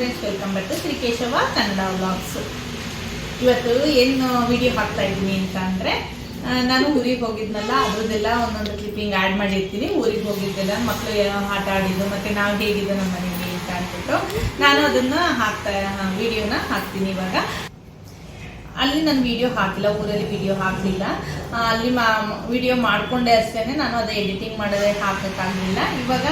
Friends welcome back to Shri Keshava Kannada vlogs ಇವತ್ತು ಏನು video ಹಾಕ್ತಾ ಇದ್ದೀನಿ ಅಂತ ಅಂದರೆ ನಾನು ಊರಿಗೆ ಹೋಗಿದ್ನಲ್ಲ, ಅದ್ರದ್ದೆಲ್ಲ ಒಂದೊಂದು ಕ್ಲಿಪ್ಪಿಂಗ್ ಆ್ಯಡ್ ಮಾಡಿರ್ತೀನಿ. ಊರಿಗೆ ಹೋಗಿದ್ದೆಲ್ಲ ಮಕ್ಕಳು ಆಟ ಆಡಿದ್ದು, ಮತ್ತೆ ನಾವು ಹೇಗಿದ್ದು ನಮ್ಮ ಮನೆಯಲ್ಲಿ ಅಂತ ಅಂದ್ಬಿಟ್ಟು ನಾನು ಅದನ್ನ ಹಾಕ್ತಾ ವಿಡಿಯೋನ ಹಾಕ್ತೀನಿ ಇವಾಗ. ಅಲ್ಲಿ ನಾನು ವಿಡಿಯೋ ಹಾಕಿಲ್ಲ, ಊರಲ್ಲಿ ವಿಡಿಯೋ ಹಾಕಲಿಲ್ಲ. ಅಲ್ಲಿ ಮಾ ವಿಡಿಯೋ ಮಾಡಿಕೊಂಡೆ ಅಷ್ಟೇ ನಾನು ಅದು ಎಡಿಟಿಂಗ್ ಮಾಡೋದೇ ಹಾಕೋಕ್ಕಾಗಲಿಲ್ಲ. ಇವಾಗ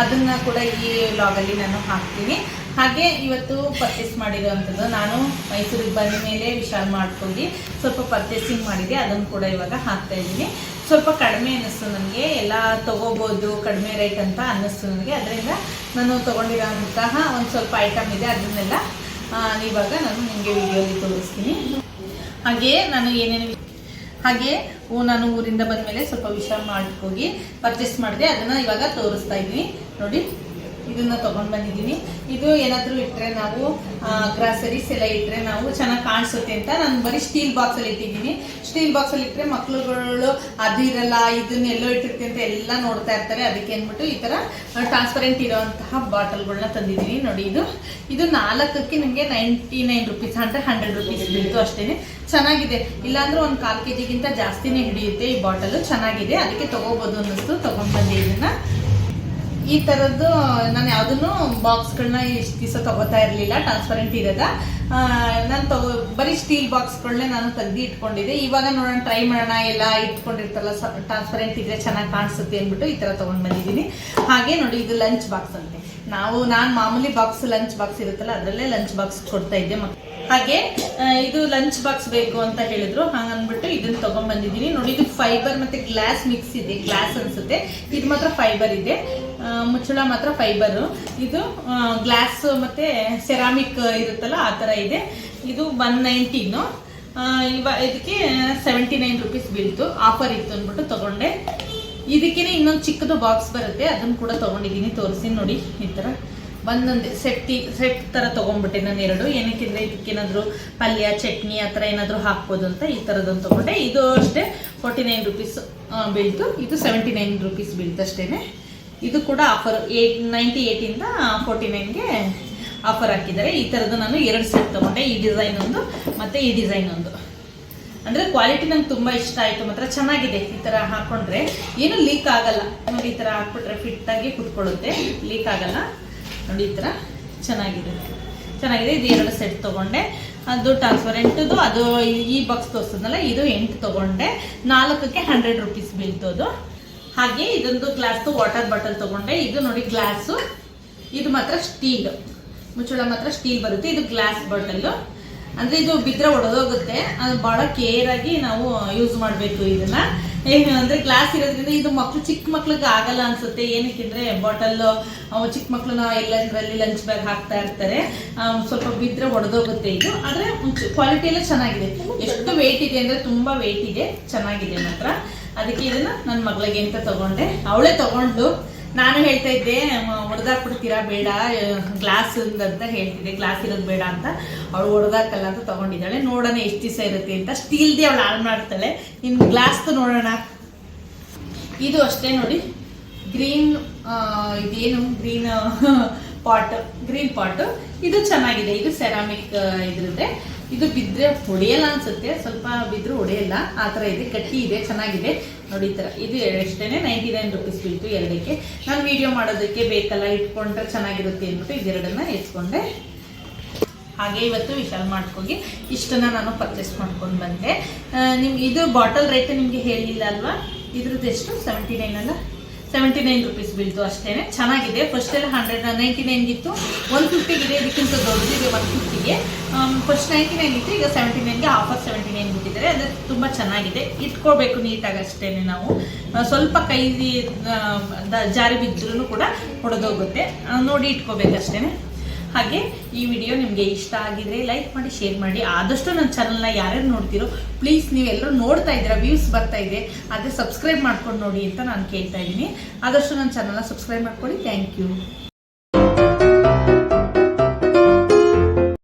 ಅದನ್ನು ಕೂಡ ಈ ವ್ಲಾಗಲ್ಲಿ ನಾನು ಹಾಕ್ತೀನಿ. ಹಾಗೆ ಇವತ್ತು ಪರ್ಚೇಸ್ ಮಾಡಿರೋವಂಥದ್ದು ನಾನು ಮೈಸೂರಿಗೆ ಬಂದ ಮೇಲೆ ವಿಶಾಲ್ ಮಾಡ್ಕೊಂಡು ಸ್ವಲ್ಪ ಪರ್ಚೇಸಿಂಗ್ ಮಾಡಿದೆ, ಅದನ್ನು ಕೂಡ ಇವಾಗ ಹಾಕ್ತಾ ಇದ್ದೀನಿ. ಸ್ವಲ್ಪ ಕಡಿಮೆ ಅನ್ನಿಸ್ತು ನನಗೆ, ಎಲ್ಲ ತೊಗೋಬೋದು, ಕಡಿಮೆ ರೇಟ್ ಅಂತ ಅನ್ನಿಸ್ತು ನನಗೆ. ಅದರಿಂದ ನಾನು ತೊಗೊಂಡಿರೋಂತಹ ಒಂದು ಸ್ವಲ್ಪ ಐಟಮ್ ಇದೆ, ಅದನ್ನೆಲ್ಲ ಇವಾಗ ನಾನು ನಿಮಗೆ ವಿಡಿಯೋಲಿ ತೋರಿಸ್ತೀನಿ. ಹಾಗೆ ನಾನು ಏನೇನು ಹಾಗೆ ನಾನು ಊರಿಂದ ಬಂದ ಮೇಲೆ ಸ್ವಲ್ಪ ವಿಷಯ ಮಾಡ್ಕೋಗಿ ಪರ್ಚೇಸ್ ಮಾಡಿದೆ. ಅದನ್ನು ಇವಾಗ ತೋರಿಸ್ತಾ ಇದ್ದೀನಿ. ನೋಡಿ. ಇದನ್ನ ತಗೊಂಡ್ ಬಂದಿದ್ದೀನಿ ಇದು ಏನಾದ್ರೂ ಇಟ್ಟರೆ ನಾವು ಗ್ರಾಸರೀಸ್ ಎಲ್ಲ ಇಟ್ಟರೆ ನಾವು ಚೆನ್ನಾಗಿ ಕಾಣಿಸುತ್ತೆ ಅಂತ ನಾನು ಬರೀ ಸ್ಟೀಲ್ ಬಾಕ್ಸ್ ಅಲ್ಲಿ ಇಟ್ಟಿದ್ದೀನಿ. ಸ್ಟೀಲ್ ಬಾಕ್ಸಲ್ಲಿ ಇಟ್ಟರೆ ಮಕ್ಳುಗಳು ಅದು ಇರಲ್ಲ ಇದನ್ನ ಎಲ್ಲೋ ಇಟ್ಟಿರ್ತೀವಿ ಅಂತ ಎಲ್ಲ ನೋಡ್ತಾ ಇರ್ತಾರೆ. ಅದಕ್ಕೆ ಅಂದ್ಬಿಟ್ಟು ಈ ತರ ಟ್ರಾನ್ಸ್ಪರೆಂಟ್ ಇರೋಂತಹ ಬಾಟಲ್ಗಳನ್ನ ತಂದಿದ್ದೀನಿ. ನೋಡಿ ಇದು. ಇದು ನಾಲ್ಕಕ್ಕೆ ನಿಮಗೆ ನೈಂಟಿ ನೈನ್ ರುಪೀಸ್ ಅಂದ್ರೆ ಹಂಡ್ರೆಡ್ ರುಪೀಸ್ ಬೀಳ್ತು ಅಷ್ಟೇ ಚೆನ್ನಾಗಿದೆ. ಇಲ್ಲಾಂದ್ರೆ ಒಂದು ಕಾಲು ಕೆ ಜಿಗಿಂತ ಜಾಸ್ತಿನೇ ಹಿಡಿಯುತ್ತೆ ಈ ಬಾಟಲು. ಚೆನ್ನಾಗಿದೆ. ಅದಕ್ಕೆ ತಗೋಬೋದು ಅನ್ನಿಸ್ತು. ತೊಗೊಂಡ್ಬಂದೆ ಇದನ್ನ. ಈ ಥರದ್ದು ನಾನು ಯಾವುದನ್ನು ಬಾಕ್ಸ್ಗಳನ್ನ ಇಷ್ಟು ದಿವಸ ತಗೋತಾ ಇರಲಿಲ್ಲ ಟ್ರಾನ್ಸ್ಪರೆಂಟ್ ಇರೋದ. ನಾನು ತಗೋ, ಬರೀ ಸ್ಟೀಲ್ ಬಾಕ್ಸ್ಗಳನ್ನೇ ನಾನು ತೆಗ್ದು ಇಟ್ಕೊಂಡಿದ್ದೆ. ಇವಾಗ ನೋಡೋಣ ಟ್ರೈ ಮಾಡೋಣ, ಎಲ್ಲ ಇಟ್ಕೊಂಡಿರ್ತಲ್ಲ ಟ್ರಾನ್ಸ್ಪರೆಂಟ್ ಇದ್ರೆ ಚೆನ್ನಾಗಿ ಕಾಣಿಸುತ್ತೆ ಅಂದ್ಬಿಟ್ಟು ಈ ಥರ ತೊಗೊಂಡು ಬಂದಿದ್ದೀನಿ. ಹಾಗೆ ನೋಡಿ, ಇದು ಲಂಚ್ ಬಾಕ್ಸ್ ಅಂತೆ. ನಾವು, ನಾನು ಮಾಮೂಲಿ ಬಾಕ್ಸ್ ಲಂಚ್ ಬಾಕ್ಸ್ ಇರುತ್ತಲ್ಲ, ಅದರಲ್ಲೇ ಲಂಚ್ ಬಾಕ್ಸ್ ಕೊಡ್ತಾ ಇದ್ದೆ ಹಾಗೆ ಇದು ಲಂಚ್ ಬಾಕ್ಸ್ ಬೇಕು ಅಂತ ಹೇಳಿದ್ರು. ಹಂಗನ್ಬಿಟ್ಟು ಇದನ್ನ ತಗೊಂಡ್ ಬಂದಿದ್ದೀನಿ. ನೋಡಿ, ಇದು ಫೈಬರ್ ಮತ್ತೆ ಗ್ಲಾಸ್ ಮಿಕ್ಸ್ ಇದೆ. ಗ್ಲಾಸ್ ಅನ್ಸುತ್ತೆ. ಇದು ಮಾತ್ರ ಫೈಬರ್ ಇದೆ. ಮುಚ್ಚಳ ಮಾತ್ರ ಫೈಬರು. ಇದು ಗ್ಲಾಸ್ ಮತ್ತೆ ಸೆರಾಮಿಕ್ ಇರುತ್ತಲ್ಲ, ಆ ಥರ ಇದೆ. ಇದು ಒನ್ ನೈಂಟೀನು ಇವ, ಇದಕ್ಕೆ ಸೆವೆಂಟಿ ನೈನ್ ರುಪೀಸ್ ಬೀಳ್ತು. ಆಫರ್ ಇತ್ತು ಅಂದ್ಬಿಟ್ಟು ತಗೊಂಡೆ. ಇದಕ್ಕೇನೆ ಇನ್ನೊಂದು ಚಿಕ್ಕದು ಬಾಕ್ಸ್ ಬರುತ್ತೆ. ಅದನ್ನು ಕೂಡ ತಗೊಂಡಿದ್ದೀನಿ. ತೋರಿಸಿ ನೋಡಿ, ಈ ಥರ. ಒಂದೊಂದು ಸೆಟ್ ಸೆಟ್ ಥರ ತೊಗೊಂಡ್ಬಿಟ್ಟೆ ನಾನು ಎರಡು. ಏನಕ್ಕೆಂದರೆ ಇದಕ್ಕೇನಾದರೂ ಪಲ್ಯ, ಚಟ್ನಿ, ಆ ಥರ ಏನಾದರೂ ಹಾಕ್ಬೋದು ಅಂತ ಈ ಥರದೊಂದು ತೊಗೊಂಡೆ. ಇದು ಅಷ್ಟೇ, ಫೋರ್ಟಿ ನೈನ್ ರುಪೀಸ್ ಬೀಳ್ತು. ಇದು ಸೆವೆಂಟಿ ನೈನ್ ರುಪೀಸ್ ಬೀಳ್ತು ಅಷ್ಟೇ ಇದು ಕೂಡ ಆಫರ್ ಏಟ್ ನೈಂಟಿ ಏಯ್ಟಿಂದ ಫೋರ್ಟಿ ನೈನ್ಗೆ ಆಫರ್ ಹಾಕಿದ್ದಾರೆ. ಈ ಥರದ್ದು ನಾನು ಎರಡು ಸೆಟ್ ತೊಗೊಂಡೆ. ಈ ಡಿಸೈನ್ ಒಂದು ಮತ್ತು ಈ ಡಿಸೈನ್ ಒಂದು. ಅಂದರೆ ಕ್ವಾಲಿಟಿ ನಂಗೆ ತುಂಬ ಇಷ್ಟ ಆಯಿತು. ಮಾತ್ರ ಚೆನ್ನಾಗಿದೆ ಈ ಥರ ಹಾಕ್ಕೊಂಡ್ರೆ ಏನು ಲೀಕ್ ಆಗಲ್ಲ. ನೋಡಿ ಈ ಥರ ಹಾಕ್ಬಿಟ್ರೆ ಫಿಟ್ಟಾಗಿ ಕುತ್ಕೊಳ್ಳುತ್ತೆ. ಲೀಕ್ ಆಗಲ್ಲ. ನೋಡಿ ಈ ಥರ ಚೆನ್ನಾಗಿದೆ. ಚೆನ್ನಾಗಿದೆ. ಇದು ಎರಡು ಸೆಟ್ ತೊಗೊಂಡೆ. ಅದು ಟ್ರಾನ್ಸ್ಪರೆಂಟದು ಅದು ಈ- ಬಾಕ್ಸ್ ತೋರಿಸಿದ್ನಲ್ಲ ಇದು ಎಂಟು ತೊಗೊಂಡೆ. ನಾಲ್ಕಕ್ಕೆ ಹಂಡ್ರೆಡ್ ರುಪೀಸ್ ಬೀಳ್ತೋದು ಹಾಗೆ ಇದೊಂದು ಗ್ಲಾಸ್ದು ವಾಟರ್ ಬಾಟಲ್ ತಗೊಂಡೆ. ಇದು ನೋಡಿ ಗ್ಲಾಸು ಇದು ಮಾತ್ರ ಸ್ಟೀಲ್ ಮುಚ್ಚಳ ಮಾತ್ರ ಸ್ಟೀಲ್ ಬರುತ್ತೆ. ಇದು ಗ್ಲಾಸ್ ಬಾಟಲ್ ಅಂದ್ರೆ ಇದು ಬಿದ್ರೆ ಒಡೆದೋಗುತ್ತೆ. ಅದು ಬಹಳ ಕೇರ್ ಆಗಿ ನಾವು ಯೂಸ್ ಮಾಡಬೇಕು ಇದನ್ನ. ಏನು ಅಂದ್ರೆ ಗ್ಲಾಸ್ ಇರೋದ್ರಿಂದ ಇದು ಮಕ್ಳು ಚಿಕ್ಕ ಮಕ್ಳಿಗೆ ಆಗಲ್ಲ ಅನ್ಸುತ್ತೆ. ಏನಕ್ಕೆಂದ್ರೆ ಬಾಟಲ್ ಚಿಕ್ಕ ಮಕ್ಳನ್ನ ಎಲ್ಲದರಲ್ಲಿ ಲಂಚ್ ಬ್ಯಾಗ್ ಹಾಕ್ತಾ ಇರ್ತಾರೆ. ಸ್ವಲ್ಪ ಬಿದ್ರೆ ಒಡೆದೋಗುತ್ತೆ ಇದು. ಆದ್ರೆ ಕ್ವಾಲಿಟಿ ಎಲ್ಲ ಚೆನ್ನಾಗಿದೆ. ಎಷ್ಟು ವೆಯ್ಟ್ ಇದೆ ಅಂದ್ರೆ ತುಂಬಾ ವೆಯ್ಟ್ ಇದೆ. ಚೆನ್ನಾಗಿದೆ ಮಾತ್ರ. ಅದಕ್ಕೆ ಇದನ್ನ ನನ್ನ ಮಗಳಿಗೆ ಅಂತ ತಗೊಂಡೆ? ಅವಳೇ ತಗೊಂಡು. ನಾನು ಹೇಳ್ತಾ ಇದ್ದೆ ಹೊಡೆದಾಕ್ಬಿಡ್ತೀರಾ ಬೇಡ. ಗ್ಲಾಸ್ ಅಂತ ಹೇಳ್ತಿದ್ದೆ. ಗ್ಲಾಸ್ ಇರೋದು ಬೇಡ ಅಂತ. ಅವಳು ಹೊಡೆದಾಕಲ್ಲ ಅಂತ ತಗೊಂಡಿದ್ದಾಳೆ. ನೋಡೋಣ ಎಷ್ಟು ದಿವಸ ಇರುತ್ತೆ ಅಂತ. ಸ್ಟೀಲ್ದೇ ಅವಳು ಹಾಳು ಮಾಡ್ತಾಳೆ. ಇನ್ನು ಗ್ಲಾಸ್ದು ನೋಡೋಣ. ಇದು ಅಷ್ಟೇ ನೋಡಿ. ಗ್ರೀನ್ ಇದೇನು? ಗ್ರೀನ್ ಪಾಟ್ ಗ್ರೀನ್ ಪಾಟ್ ಇದು ಚೆನ್ನಾಗಿದೆ. ಇದು ಸೆರಾಮಿಕ್ ಇದ್ರದ್ದೆ. ಇದು ಬಿದ್ದರೆ ಹೊಡೆಯಲ್ಲ ಅನ್ಸುತ್ತೆ. ಸ್ವಲ್ಪ ಬಿದ್ದರೂ ಹೊಡೆಯಲ್ಲ. ಆ ಥರ ಇದೆ. ಕಟ್ಟಿ ಇದೆ. ಚೆನ್ನಾಗಿದೆ. ನೋಡಿ, ಈ ಥರ. ಇದು ಎಷ್ಟೇನೆ? ನೈಂಟಿ ನೈನ್ ರುಪೀಸ್ ಬೀಳ್ತು ಎರಡಕ್ಕೆ. ನಾನು ವಿಡಿಯೋ ಮಾಡೋದಕ್ಕೆ ಬೇಕಲ್ಲ? ಇಟ್ಕೊಂಡ್ರೆ ಚೆನ್ನಾಗಿರುತ್ತೆ ಅಂದ್ಬಿಟ್ಟು ಇದೆರಡನ್ನ ಎತ್ಕೊಂಡೆ. ಹಾಗೆ ಇವತ್ತು ವಿಶಾಲ್ ಮಾಡ್ಕೊಂಡು ಇಷ್ಟನ್ನ ನಾನು ಪರ್ಚೇಸ್ ಮಾಡ್ಕೊಂಡು ಬಂದೆ. ನಿಮ್ಗೆ ಇದು ಬಾಟಲ್ ರೇಟ್ ನಿಮಗೆ ಹೇಳಿಲ್ಲ ಅಲ್ವಾ? ಇದ್ರದ್ದು ಎಷ್ಟು? ಸೆವೆಂಟಿ ನೈನ್ ಅಲ್ಲ? ಸೆವೆಂಟಿ ನೈನ್ ರುಪೀಸ್ ಬೀಳ್ತು ಅಷ್ಟೇ ಚೆನ್ನಾಗಿದೆ. ಫಸ್ಟ್ ಎಲ್ಲ ಹಂಡ್ರೆಡ್ ನೈಂಟಿ ನೈನ್ಗಿತ್ತು ಒನ್ ಫಿಫ್ಟಿಗಿದೆ ಇದಕ್ಕಿಂತ ದೊಡ್ಡದಿದೆ ಒನ್ ಫಿಫ್ಟಿಗೆ ಫಸ್ಟ್ ನೈಂಟಿ ನೈನ್ ಇತ್ತು. ಈಗ ಸೆವೆಂಟಿ ನೈನ್ಗೆ ಆಫರ್ ಸೆವೆಂಟಿ ನೈನ್ ಬಿಟ್ಟಿದ್ದಾರೆ. ಅದು ತುಂಬ ಚೆನ್ನಾಗಿದೆ. ಇಟ್ಕೋಬೇಕು ನೀಟಾಗಿ ಅಷ್ಟೇ ನಾವು. ಸ್ವಲ್ಪ ಕೈ ಜಾರಿ ಬಿದ್ದರೂ ಕೂಡ ಹೊಡೆದೋಗುತ್ತೆ. ನೋಡಿ ನೋಡಿ ಇಟ್ಕೋಬೇಕಷ್ಟೇ ಹಾಗೆ ಈ ವಿಡಿಯೋ ನಿಮಗೆ ಇಷ್ಟ ಆಗಿದ್ರೆ ಲೈಕ್ ಮಾಡಿ ಶೇರ್ ಮಾಡಿ. ಆದಷ್ಟು ನನ್ನ ಚಾನಲ್ನ ಯಾರ್ಯಾರು ನೋಡ್ತೀರೋ ಪ್ಲೀಸ್ ನೀವೆಲ್ಲರೂ ನೋಡ್ತಾ ಇದ್ದೀರಾ ವ್ಯೂಸ್ ಬರ್ತಾ ಇದೆ. ಅದೇ ಸಬ್ಸ್ಕ್ರೈಬ್ ಮಾಡ್ಕೊಂಡು ನೋಡಿ ಅಂತ ನಾನು ಕೇಳ್ತಾ ಇದ್ದೀನಿ. ಆದಷ್ಟು ನನ್ನ ಚಾನಲ್ನ ಸಬ್ಸ್ಕ್ರೈಬ್ ಮಾಡ್ಕೊಳ್ಳಿ. Thank you